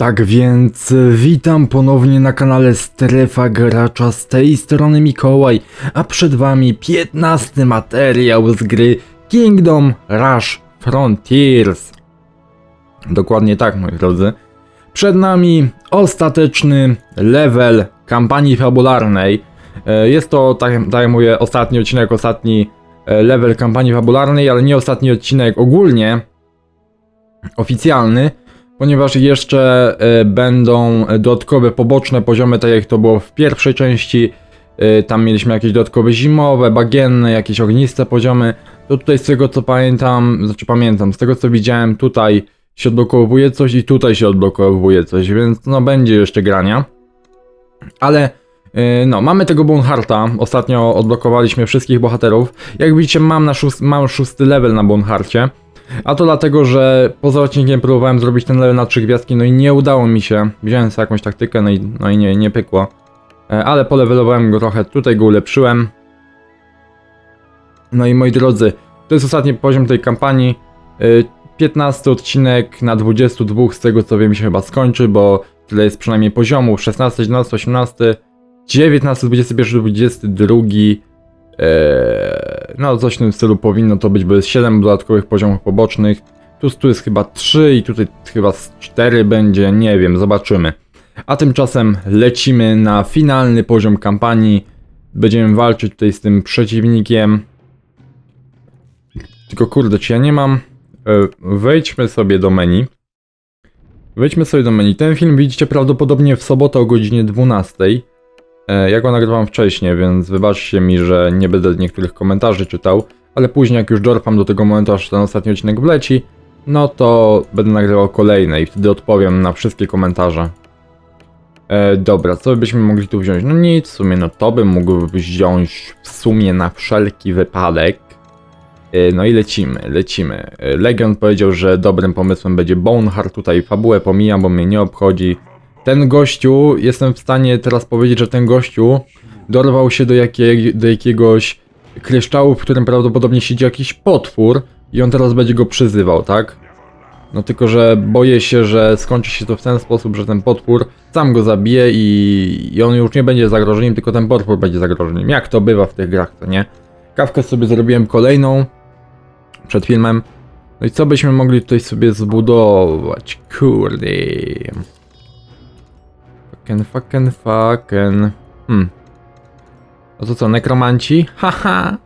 Tak więc witam ponownie na kanale Strefa Gracza, z tej strony Mikołaj, a przed wami 15 materiał z gry Kingdom Rush Frontiers. Dokładnie tak, moi drodzy. Przed nami ostateczny level kampanii fabularnej. E, Jest to, tak, tak jak mówię, ostatni odcinek, ostatni e, level kampanii fabularnej, ale nie ostatni odcinek ogólnie oficjalny, ponieważ jeszcze e, będą dodatkowe poboczne poziomy, tak jak to było w pierwszej części. E, Tam mieliśmy jakieś dodatkowe zimowe, bagienne, jakieś ogniste poziomy. To tutaj z tego co pamiętam, znaczy pamiętam, z tego co widziałem tutaj się odblokowuje coś i tutaj się odblokowuje coś, więc no będzie jeszcze grania. Ale e, no, mamy tego Boneharta. Ostatnio odblokowaliśmy wszystkich bohaterów. Jak widzicie, mam, na szóst, mam szósty level na Boneharcie. A to dlatego, że poza odcinkiem próbowałem zrobić ten level na trzy gwiazdki, no i nie udało mi się. Wziąłem sobie jakąś taktykę, no i, no i nie, nie pykło. E, Ale polewelowałem go trochę, tutaj go ulepszyłem. No i moi drodzy, to jest ostatni poziom tej kampanii. E, 15 odcinek na 22, z tego co wiem się chyba skończy, bo tyle jest przynajmniej poziomów. 16, 17, 18, 19, 21, 22. Eee, no coś w tym stylu powinno to być, bo jest 7 dodatkowych poziomów pobocznych. Tu, tu jest chyba 3 i tutaj chyba z 4 będzie, nie wiem, zobaczymy. A tymczasem lecimy na finalny poziom kampanii. Będziemy walczyć tutaj z tym przeciwnikiem. Tylko kurde, czy ja nie mam... E, wejdźmy sobie do menu. Wejdźmy sobie do menu. Ten film widzicie prawdopodobnie w sobotę o godzinie 12. E, Ja go nagrywam wcześniej, więc wybaczcie mi, że nie będę niektórych komentarzy czytał, ale później jak już dorpam do tego momentu, aż ten ostatni odcinek wleci, no to będę nagrywał kolejne i wtedy odpowiem na wszystkie komentarze. E, dobra, co byśmy mogli tu wziąć? No nic, w sumie no to bym mógł wziąć w sumie na wszelki wypadek. E, no i lecimy, lecimy. E, Legion powiedział, że dobrym pomysłem będzie Boneheart, tutaj fabułę pomijam, bo mnie nie obchodzi. Ten gościu, jestem w stanie teraz powiedzieć, że ten gościu dorwał się do, jakiej, do jakiegoś kryształu, w którym prawdopodobnie siedzi jakiś potwór i on teraz będzie go przyzywał, tak? No tylko, że boję się, że skończy się to w ten sposób, że ten potwór sam go zabije i, i on już nie będzie zagrożeniem, tylko ten potwór będzie zagrożeniem. Jak to bywa w tych grach, to nie? Kawkę sobie zrobiłem kolejną przed filmem. No i co byśmy mogli tutaj sobie zbudować? Kurde. Fucking, fucking, fucking. Hmm. A to co, nekromanci? Haha!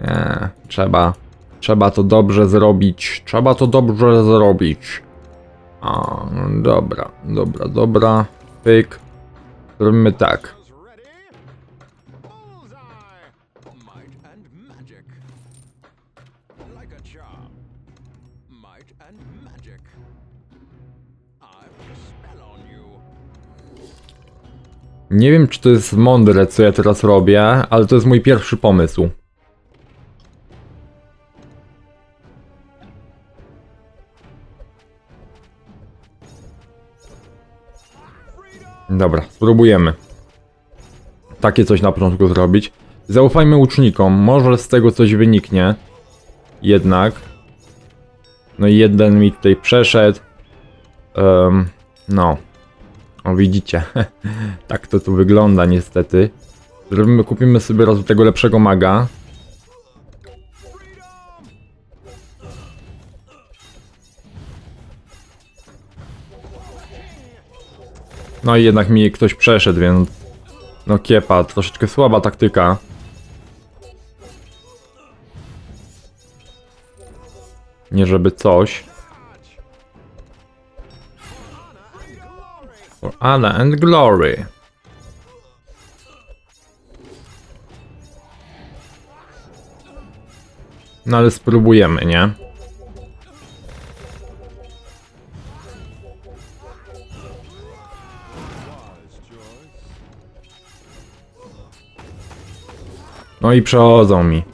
Nie, trzeba. Trzeba to dobrze zrobić. Trzeba to dobrze zrobić. A, no dobra, dobra, dobra. Pyk. Zrobimy tak. Nie wiem, czy to jest mądre, co ja teraz robię, ale to jest mój pierwszy pomysł. Dobra, spróbujemy. Takie coś na początku zrobić. Zaufajmy łucznikom, może z tego coś wyniknie. Jednak. No i jeden mi tutaj przeszedł. Em, no. O widzicie, tak to tu wygląda niestety. Zrobimy, kupimy sobie raz tego lepszego maga. No i jednak mi ktoś przeszedł, więc... No kiepa, troszeczkę słaba taktyka. Nie żeby coś. Honor and glory. No ale spróbujemy, nie? No i przechodzą mi.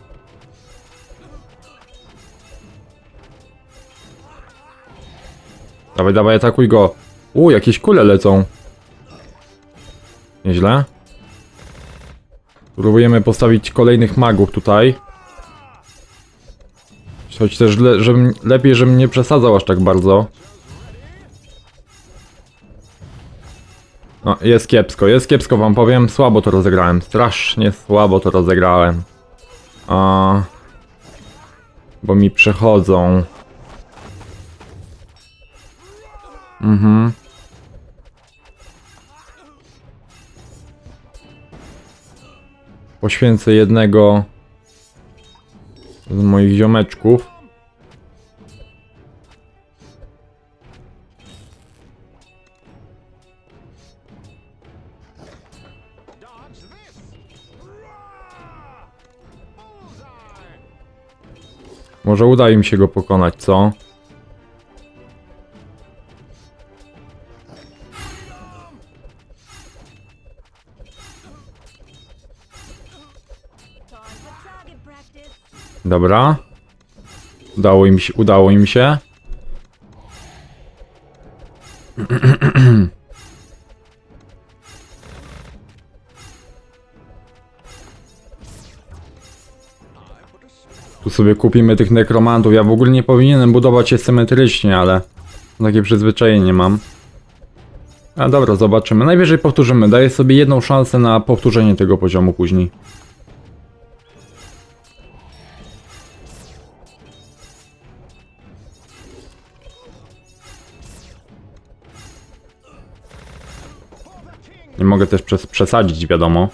Dawaj, dawaj, atakuj go. U, jakieś kule lecą. Nieźle. Próbujemy postawić kolejnych magów tutaj. Choć też le żebym, lepiej, żebym nie przesadzał aż tak bardzo. No, jest kiepsko, jest kiepsko wam powiem, słabo to rozegrałem, strasznie słabo to rozegrałem. A... Bo mi przechodzą. Mhm. Poświęcę jednego z moich ziomeczków. Może uda im się go pokonać, co? Dobra. Udało im się, udało im się. Tu sobie kupimy tych nekromantów. Ja w ogóle nie powinienem budować je symetrycznie, ale takie przyzwyczajenie mam. A dobra, zobaczymy. Najwyżej powtórzymy. Daję sobie jedną szansę na powtórzenie tego poziomu później. Nie mogę też przes przesadzić, wiadomo.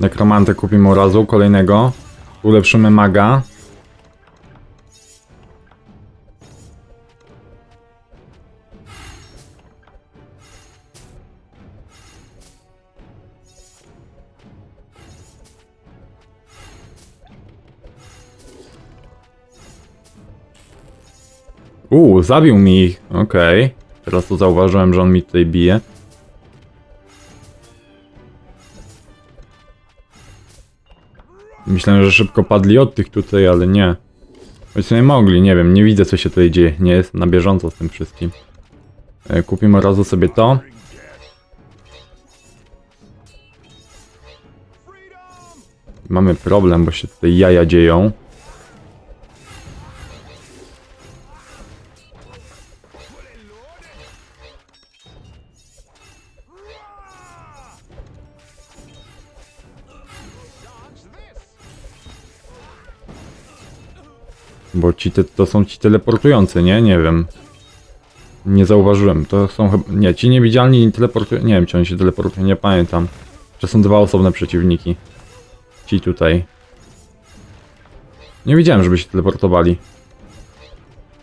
Nekromantę kupimy od razu, kolejnego. Ulepszymy maga. Uuu, zabił mi ich. Okej. Teraz to zauważyłem, że on mi tutaj bije. Myślałem, że szybko padli od tych tutaj, ale nie. Choć nie mogli, nie wiem, nie widzę co się tutaj dzieje. Nie jest na bieżąco z tym wszystkim. E, kupimy od razu sobie to. Mamy problem, bo się tutaj jaja dzieją. Bo ci te, to są ci teleportujący, nie? Nie wiem. Nie zauważyłem. To są chyba. Nie, ci niewidzialni nie teleportują. Nie wiem, czy oni się teleportują, nie pamiętam. Że są dwa osobne przeciwniki. Ci tutaj. Nie widziałem, żeby się teleportowali.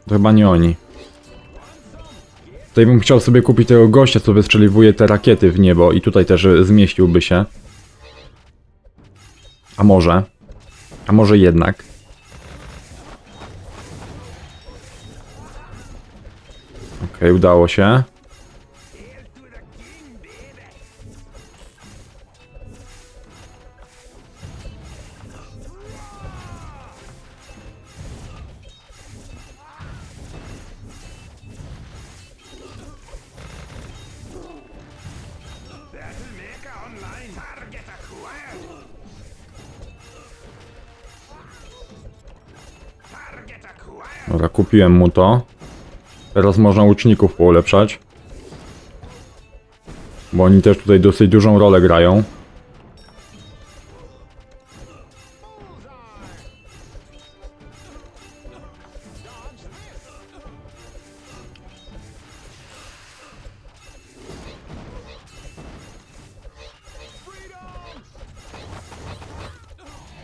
To chyba nie oni. Tutaj bym chciał sobie kupić tego gościa, co wystrzeliwuje te rakiety w niebo i tutaj też zmieściłby się. A może? A może jednak? Okej, udało się. Dobra, kupiłem mu to. Teraz można łuczników poulepszać. Bo oni też tutaj dosyć dużą rolę grają.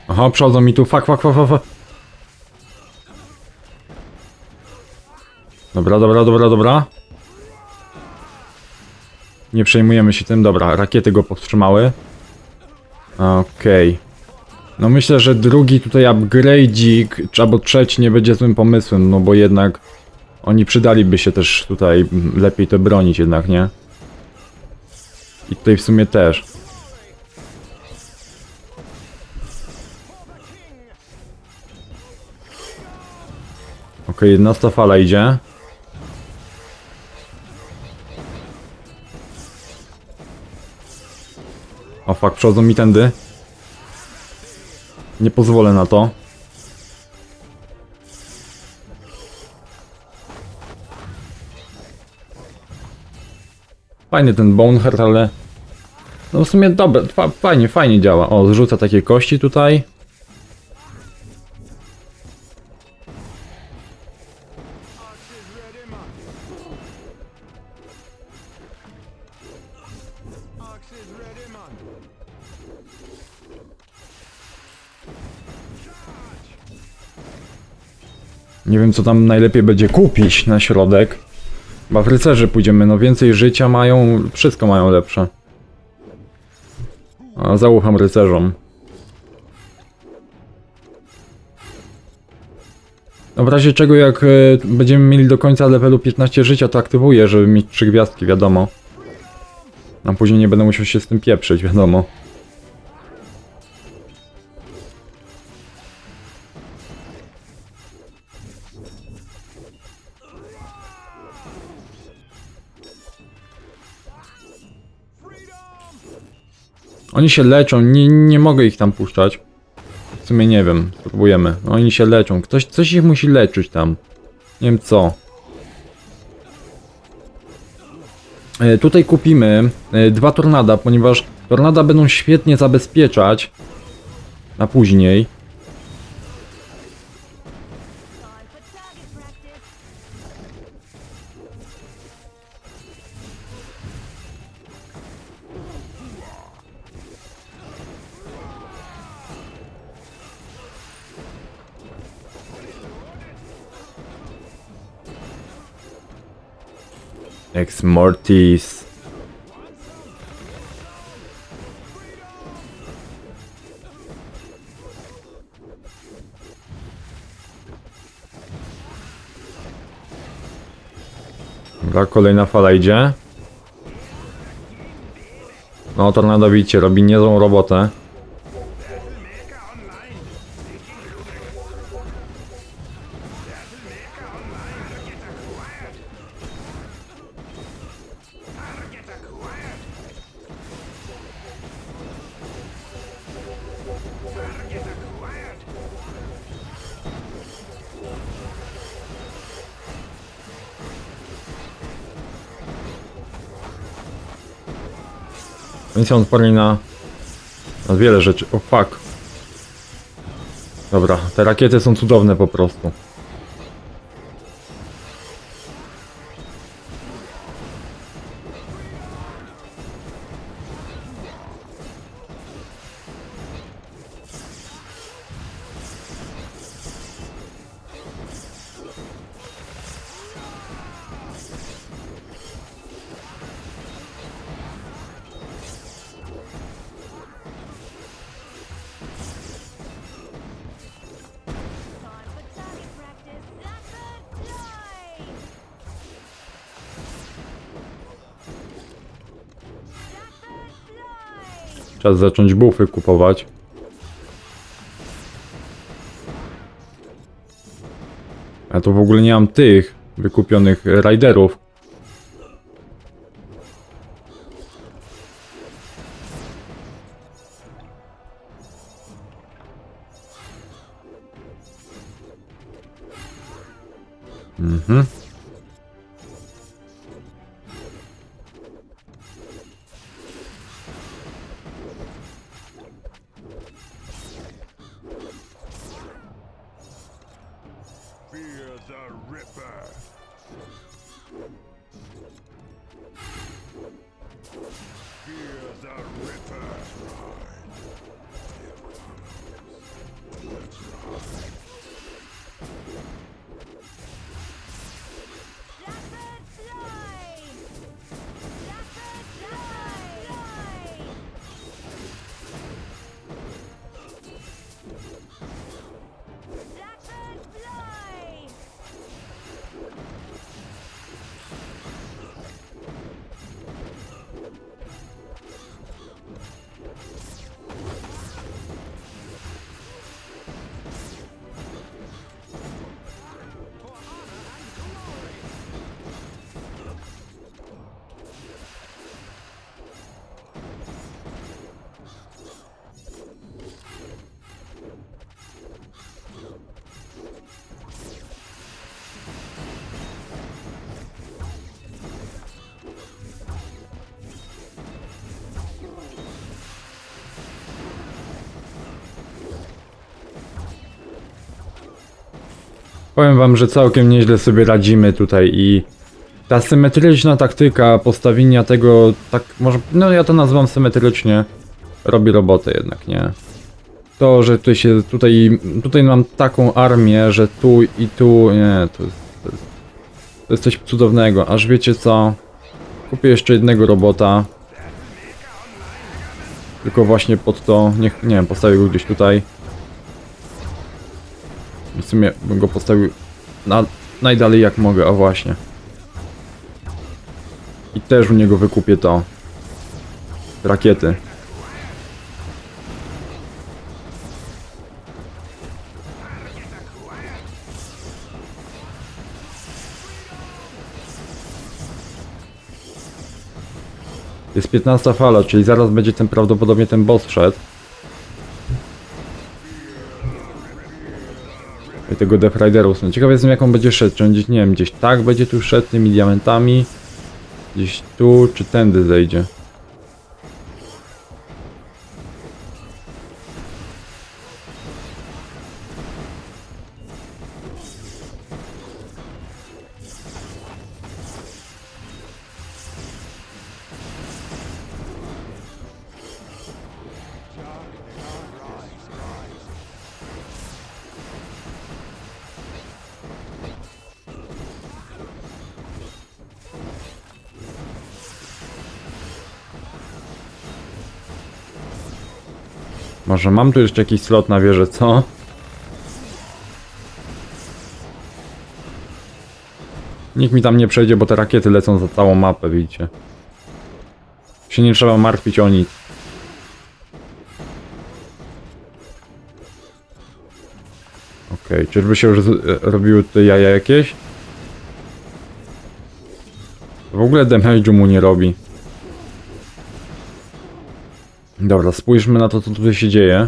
Aha, przodzą mi tu, fuck, fuck, fuck, fuck, Dobra, dobra, dobra, dobra. Nie przejmujemy się tym, dobra, rakiety go powstrzymały. Okej. No myślę, że drugi tutaj upgrade'ik, albo trzeci nie będzie złym pomysłem, no bo jednak oni przydaliby się też tutaj mm, lepiej to bronić jednak, nie? I tutaj w sumie też. Okej, jednosta fala idzie. O fuck, przechodzą mi tędy. Nie pozwolę na to. Fajny ten Boneheart, ale... No w sumie dobre, fa fajnie, fajnie działa. O, zrzuca takie kości tutaj. Nie wiem co tam najlepiej będzie kupić na środek. Chyba w rycerzy pójdziemy, no więcej życia mają, wszystko mają lepsze. A zaufam rycerzom. No w razie czego jak e, będziemy mieli do końca levelu 15 życia, to aktywuję, żeby mieć 3 gwiazdki, wiadomo. A później nie będę musiał się z tym pieprzyć, wiadomo. Oni się leczą, nie, nie mogę ich tam puszczać. W sumie nie wiem, spróbujemy. No, oni się leczą, ktoś coś ich musi leczyć tam. Nie wiem co. E, tutaj kupimy e, dwa tornada, ponieważ tornada będą świetnie zabezpieczać na później. Ex Mortis. Dobra, kolejna fala idzie. No, tornado widzicie, robi niezłą robotę. Są odporni na, na wiele rzeczy. O fuck. Dobra, te rakiety są cudowne po prostu. Czas zacząć bufy kupować. Ja tu w ogóle nie mam tych wykupionych riderów. Powiem wam, że całkiem nieźle sobie radzimy tutaj i ta symetryczna taktyka postawienia tego, tak może, no ja to nazywam symetrycznie, robi robotę jednak, nie? To, że tutaj się, tutaj, tutaj mam taką armię, że tu i tu, nie, to jest, to jest, to jest coś cudownego, aż wiecie co, kupię jeszcze jednego robota, tylko właśnie pod to, niech, nie wiem, postawię go gdzieś tutaj. W sumie bym go postawił na, najdalej jak mogę, o właśnie. I też u niego wykupię to. Rakiety. Jest 15 fala, czyli zaraz będzie ten prawdopodobnie ten boss szedł. Tego Death Riderów. No, ciekaw jestem jak on będzie szedł. Czy on gdzieś, nie wiem, gdzieś tak będzie tu szedł tymi diamentami. Gdzieś tu, czy tędy zejdzie. Może mam tu jeszcze jakiś slot na wieżę, co? Nikt mi tam nie przejdzie, bo te rakiety lecą za całą mapę, widzicie. Się nie trzeba martwić o nic. Okej, czyżby się już robiły tutaj jaja jakieś? W ogóle damage'u mu nie robi. Dobra, spójrzmy na to, co tutaj się dzieje.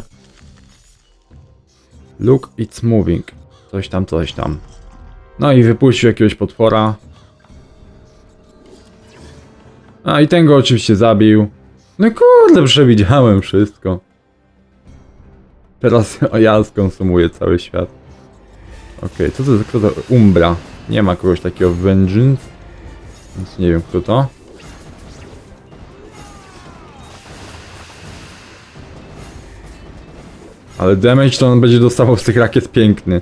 Look, it's moving. Coś tam, coś tam. No i wypuścił jakiegoś potwora. A i ten go oczywiście zabił. No kurde, przewidziałem wszystko. Teraz ja skonsumuję cały świat. Okej, co to jest? Kto to? Umbra. Nie ma kogoś takiego w Vengeance. Więc nie wiem kto to. Ale damage to on będzie dostawał z tych rakiet piękny.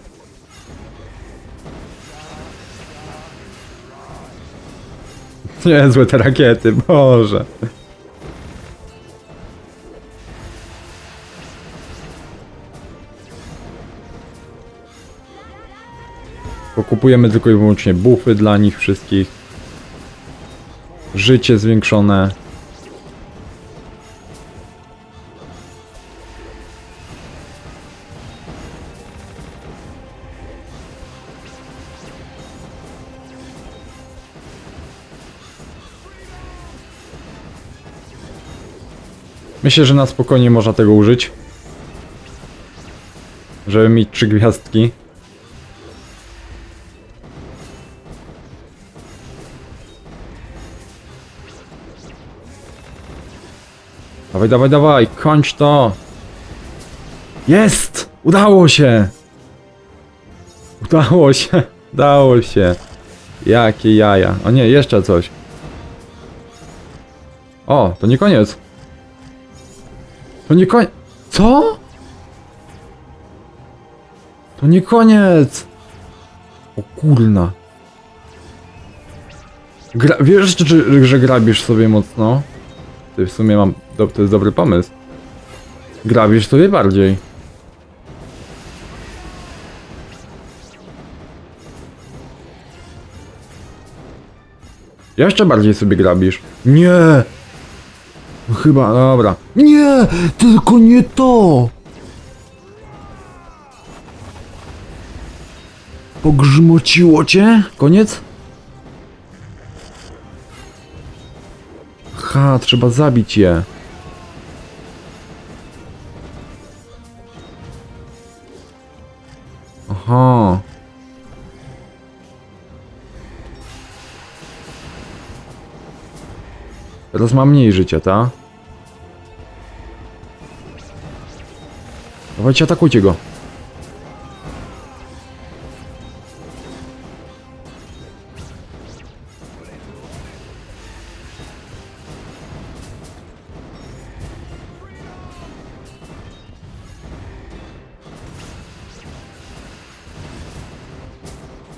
Niezłe te rakiety, boże. Pokupujemy tylko i wyłącznie bufy dla nich wszystkich. Życie zwiększone. Myślę, że na spokojnie można tego użyć. Żeby mieć trzy gwiazdki. Dawaj, dawaj, dawaj, kończ to! Jest! Udało się! Udało się! Udało się! Jakie jaja. O nie, jeszcze coś. O, to nie koniec. To nie koniec. Co? To nie koniec. O kurna. Gra wiesz, czy, że grabisz sobie mocno? Ty w sumie mam. Do, to jest dobry pomysł. Grabisz sobie bardziej. Jeszcze bardziej sobie grabisz. Nie! Chyba, dobra. Nie! Tylko nie to! Pogrzmociło cię? Koniec? Ha, trzeba zabić je. Aha. Teraz mam mniej życia, ta? Dawajcie, atakujcie go.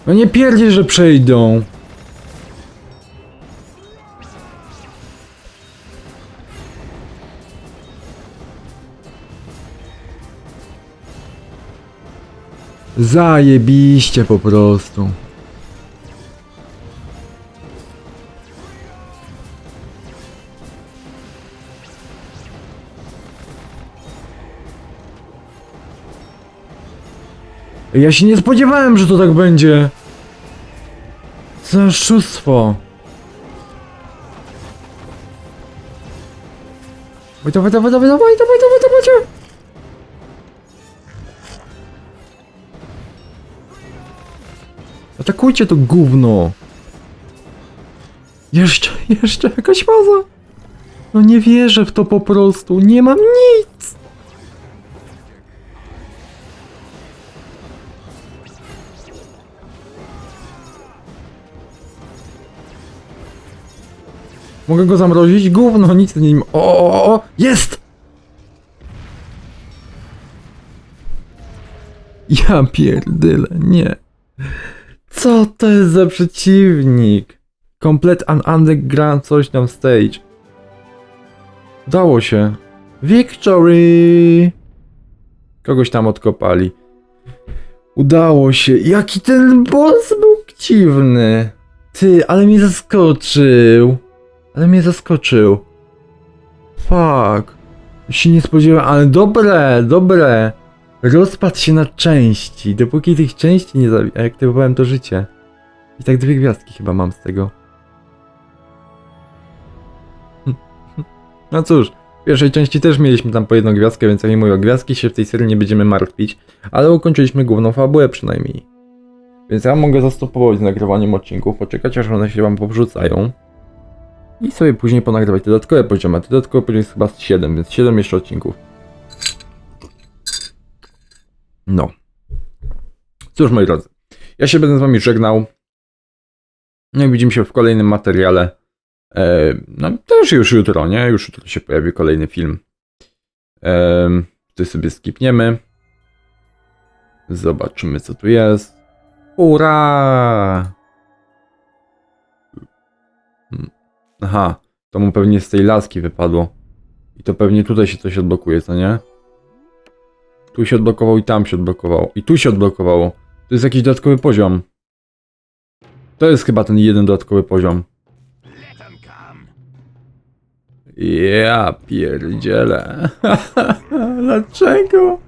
No nie pierdzisz, że przejdą. Zajebiście po prostu. Ja się nie spodziewałem, że to tak będzie. Co oszustwo. Dawaj, dawaj, dawaj, dawaj, dawaj, dawaj, dawaj. Atakujcie to gówno. Jeszcze, jeszcze jakaś faza. No nie wierzę w to po prostu. Nie mam nic. Mogę go zamrozić? Gówno, nic z nim. O, o, o, jest! Ja pierdyle, nie. Co to jest za przeciwnik? Komplet an underground coś tam stage. Dało się. Victory! Kogoś tam odkopali. Udało się. Jaki ten boss był dziwny. Ty, ale mnie zaskoczył. Ale mnie zaskoczył. Fuck. Się nie spodziewałem, ale dobre, dobre. Rozpadł się na części, dopóki tych części nie aktywowałem to życie. I tak dwie gwiazdki chyba mam z tego. No cóż, w pierwszej części też mieliśmy tam po jedną gwiazdkę, więc jak mówię o gwiazdki, się w tej serii nie będziemy martwić. Ale ukończyliśmy główną fabułę przynajmniej. Więc ja mogę zastopować z nagrywaniem odcinków, poczekać aż one się wam powrzucają. I sobie później ponagrywać dodatkowe poziomy. Dodatkowe poziomy jest chyba z 7, więc 7 jeszcze odcinków. No. Cóż, moi drodzy. Ja się będę z wami żegnał. No i widzimy się w kolejnym materiale. E, no też już jutro, nie? Już jutro się pojawi kolejny film. E, tutaj sobie skipniemy. Zobaczymy, co tu jest. Ura! Aha, to mu pewnie z tej laski wypadło. I to pewnie tutaj się coś odblokuje, co nie? Tu się odblokował i tam się odblokowało. I tu się odblokowało. To jest jakiś dodatkowy poziom. To jest chyba ten jeden dodatkowy poziom. Ja pierdzielę. Dlaczego?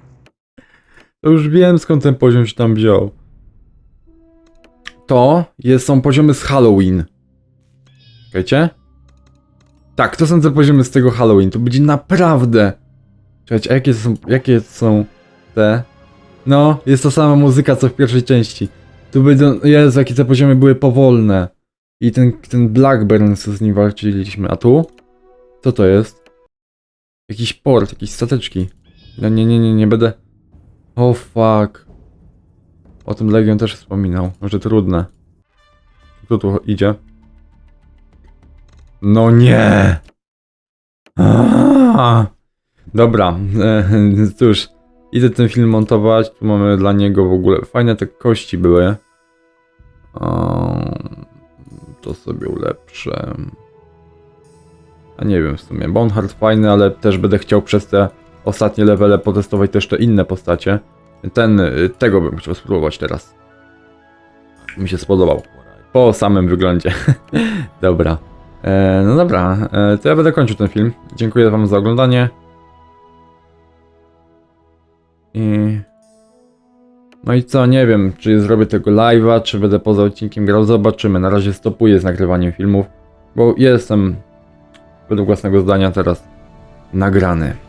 To już wiem skąd ten poziom się tam wziął. To jest, są poziomy z Halloween. Czekajcie. Tak, to są te poziomy z tego Halloween. To będzie naprawdę. Czekajcie, jakie są, jakie są te? No, jest to sama muzyka co w pierwszej części. Tu będą, Jezu, jakie te poziomy były powolne. I ten, ten Blackburn, co z nim walczyliśmy. A tu? Co to jest? Jakiś port, jakieś stateczki. No nie, nie, nie, nie będę... O oh, fuck. O tym Legion też wspominał. Może trudne. Kto tu idzie? No nie! Aaaa! Dobra, e, cóż. Idę ten film montować. Tu mamy dla niego w ogóle... Fajne te kości były. O, to sobie ulepszę. A nie wiem w sumie. Bonhart fajny, ale też będę chciał przez te ostatnie levele potestować też te inne postacie. Ten, y, tego bym chciał spróbować teraz. Mi się spodobał. Po samym wyglądzie. dobra. E, no dobra, e, to ja będę kończył ten film. Dziękuję wam za oglądanie. I... No i co, nie wiem, czy zrobię tego live'a, czy będę poza odcinkiem grał, zobaczymy. Na razie stopuję z nagrywaniem filmów, bo jestem według własnego zdania teraz nagrany.